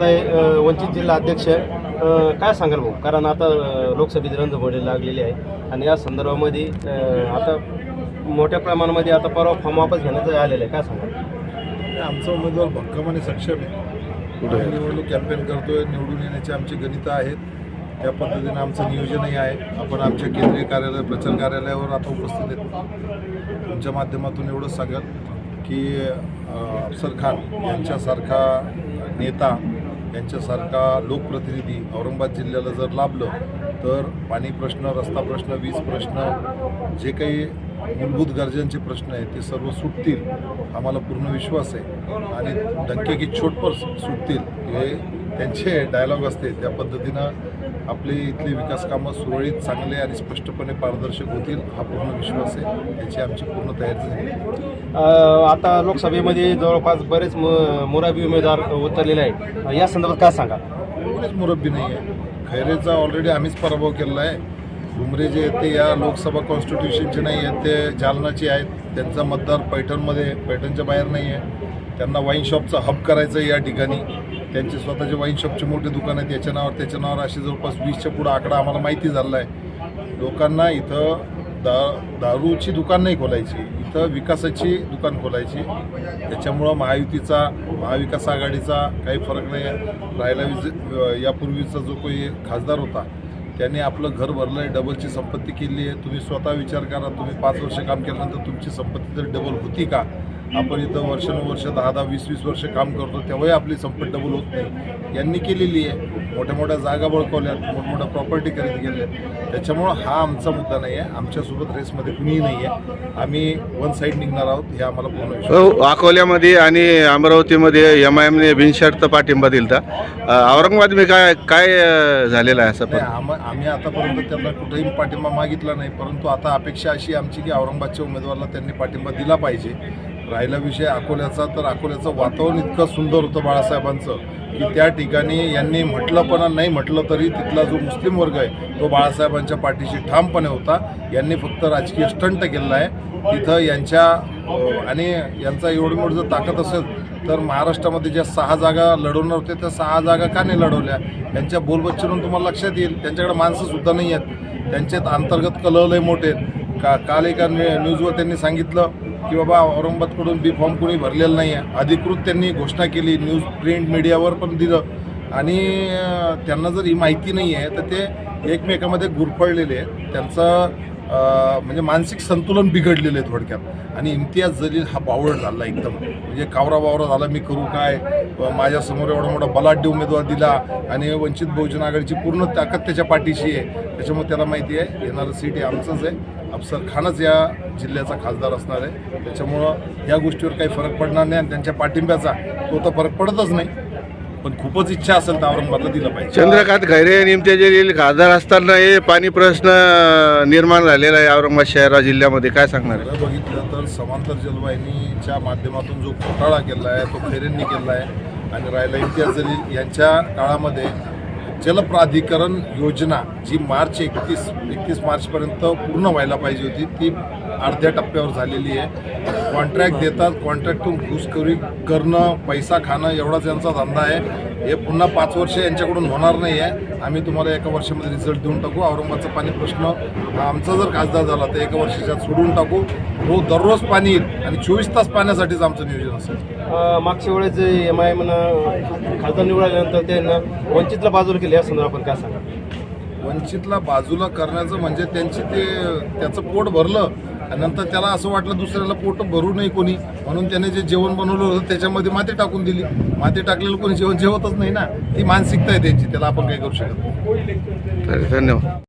वंचित जिल्हा अध्यक्ष काय सांगाल भाऊ? कारण आता लोकसभेची रणधुमाळी लागलेली आहे. आणि या संदर्भामध्ये आता मोठ्या प्रमाणामध्ये आता परवा फॉर्म वापस घेण्याचं आलेलं आहे. काय सांगाल? आमचा उमेदवार भक्कम आणि सक्षम आहे. आम्ही निवडणूक कॅम्पेन करतोय निवडून येण्याचे आमची गणितं आहेत. त्या पद्धतीने आमचं नियोजनही आहे. आपण आमच्या केंद्रीय कार्यालय प्रचार कार्यालयावर आता उपस्थित आहेत. तुमच्या माध्यमातून एवढंच सांगत की अफसर खान यांच्यासारखा नेता यांच्यासारखा लोकप्रतिनिधी औरंगाबाद जिल्ह्याला जर लाभलं तर पाणी प्रश्न रस्ता प्रश्न वीज प्रश्न जे काही मूलभूत गरजांचे प्रश्न आहेत ते सर्व सुटतील. आम्हाला पूर्ण विश्वास आहे. आणि डंके की छोटपर सुटतील हे त्यांचे डायलॉग असते. त्या पद्धतीनं आपली इथली विकास कामं सुरळीत चांगले आणि स्पष्टपणे पारदर्शक होतील हा पूर्ण विश्वास आहे. त्याची आमची पूर्ण तयारी झाली. आता लोकसभेमध्ये जवळपास बरेच म- मुराबी उमेदवार उतरलेले आहेत. या संदर्भात काय सांगा? कोणीच मुरब्बी नाही आहे. खैरेचा ऑलरेडी आम्हीच पराभव केलेला आहे. उमरे जे आहेत ते या लोकसभा कॉन्स्टिट्यूशनचे नाही आहेत ते जालनाचे आहेत. त्यांचा मतदार पैठणमध्ये पैठणच्या बाहेर नाही आहे. त्यांना वाईन शॉपचा हब करायचं आहे या ठिकाणी. त्यांचे स्वतःचे वाईन शॉपचे मोठे दुकान आहेत. याच्या नावावर त्याच्या नावावर असे जवळपास वीसच्या पुढं आकडा आम्हाला माहिती झालेला आहे लोकांना इथं दा दारूची दुकान नाही खोलायची. इथं विकासाची दुकान खोलायची. त्याच्यामुळं महायुतीचा महाविकास आघाडीचा काही फरक नाही आहे. राहिला विज यापूर्वीचा जो काही खासदार होता त्याने आपलं घर भरलं आहे डबलची संपत्ती केली आहे. तुम्ही स्वतः विचार करा. तुम्ही पाच वर्ष काम केल्यानंतर तुमची संपत्ती तर डबल होती का? आपण इथं वर्षानुवर्ष दहा दहा वीस वीस वर्ष काम करतो तेव्हाही आपली संपत्ती डबल होत नाही. यांनी केलेली आहे. मोठ्या मोठ्या जागा बळकवल्यात मोठमोठ्या प्रॉपर्टी खरेदी केल्यात. त्याच्यामुळं हा आमचा मुद्दा नाही आहे. आमच्यासोबत रेसमध्ये कुणीही नाही आहे. आम्ही वन साईड निघणार आहोत हे आम्हाला पूर्ण. हो, अकोल्यामध्ये आणि अमरावतीमध्ये एम आय एमने बिनशर्त पाठिंबा दिलता. अ, औरंगाबादमध्ये काय काय झालेलं आहे असं आम आम्ही आतापर्यंत त्यांना कुठेही पाठिंबा मागितला नाही परंतु आता अपेक्षा अशी आमची की औरंगाबादच्या उमेदवाराला त्यांनी पाठिंबा दिला पाहिजे. राहिला विषय अकोल्याचा तर अकोल्याचं वातावरण इतकं सुंदर होतं बाळासाहेबांचं की त्या ठिकाणी यांनी म्हटलं पण नाही म्हटलं तरी तिथला जो मुस्लिम वर्ग आहे तो बाळासाहेबांच्या पाठीशी ठामपणे होता. यांनी फक्त राजकीय स्टंट केलेला आहे. तिथं यांच्या आणि यांचा एवढी मोठी जर ताकद असेल तर महाराष्ट्रामध्ये ज्या सहा जागा लढवणार होते त्या सहा जागा का नाही लढवल्या? यांच्या बोलबच्चरून तुम्हाला लक्षात येईल त्यांच्याकडे माणसंसुद्धा नाही आहेत. त्यांच्यात अंतर्गत कलह लय मोठे आहेत. का काल एका न्यूजवर त्यांनी सांगितलं की बाबा औरंगाबादकडून बी फॉर्म कोणी भरलेलं नाही आहे अधिकृत त्यांनी घोषणा केली न्यूज प्रिंट मीडियावर पण दिलं. आणि त्यांना जर ही माहिती नाही आहे तर ते एकमेकामध्ये गुरफळलेले आहेत. त्यांचं म्हणजे मानसिक संतुलन बिघडलेलं आहे थोडक्यात. आणि इम्तियाज जलील हा बावळ झाला एकदम. म्हणजे कावरा बावरा झाला मी करू काय? माझ्यासमोर एवढा मोठा बलाढ्य उमेदवार दिला आणि वंचित बहुजन आघाडीची पूर्ण ताकद त्याच्या पाठीशी आहे. त्याच्यामुळे त्याला माहिती आहे येणारं सीट हे आमचंच आहे. अफसर खानच या जिल्ह्याचा खासदार असणार आहे. त्याच्यामुळं या गोष्टीवर काही फरक पडणार नाही आणि त्यांच्या पाठिंब्याचा तो तर फरक पडतच नाही. पण खूपच इच्छा असेल तर औरंगाबादला दिलं पाहिजे. चंद्रकांत खैरे आणि इम्तियाज जलील खासदार असताना हे पाणी प्रश्न निर्माण झालेला आहे औरंगाबाद शहरा जिल्ह्यामध्ये. काय सांगणार? आहे? खरं बघितलं तर समांतर जलवाहिनीच्या माध्यमातून जो घोटाळा केला आहे तो खैरेंनी केला आहे. आणि राहिला इम्तियाज जलील यांच्या काळामध्ये जलप्राधिकरण योजना जी मार्च एकतीस एकतीस मार्चपर्यंत पूर्ण व्हायला पाहिजे होती ती अर्ध्या टप्प्यावर झालेली आहे. कॉन्ट्रॅक्ट देतात कॉन्ट्रॅक्टून घुसखोरी करणं पैसा खाणं एवढाच यांचा धंदा आहे. हे पुन्हा पाच वर्ष यांच्याकडून होणार नाही आहे आम्ही तुम्हाला एका वर्षामध्ये रिझल्ट देऊन टाकू. औरंगाबादचा पाणी प्रश्न आमचा जर खासदार झाला तर एका वर्षाच्यात सोडून टाकू. रोज दररोज पाणी येईल आणि चोवीस तास पाण्यासाठीच आमचं नियोजन असेल. मागच्या वेळेस एम आय म्हणा खासदार निवडल्यानंतर त्यांना वंचितला बाजूला केली या संदर्भात आपण काय सांगा वंचितला बाजूला करण्याचं म्हणजे त्यांची ते त्याचं पोट भरलं आणि नंतर त्याला असं वाटलं दुसऱ्याला पोट भरू नये कोणी. म्हणून त्याने जे जेवण बनवलं होतं त्याच्यामध्ये माती टाकून दिली. माती टाकलेलं कोणी जेवण जेवतच नाही ना. ती मानसिकता आहे त्यांची त्याला आपण काही करू शकत नाही. धन्यवाद.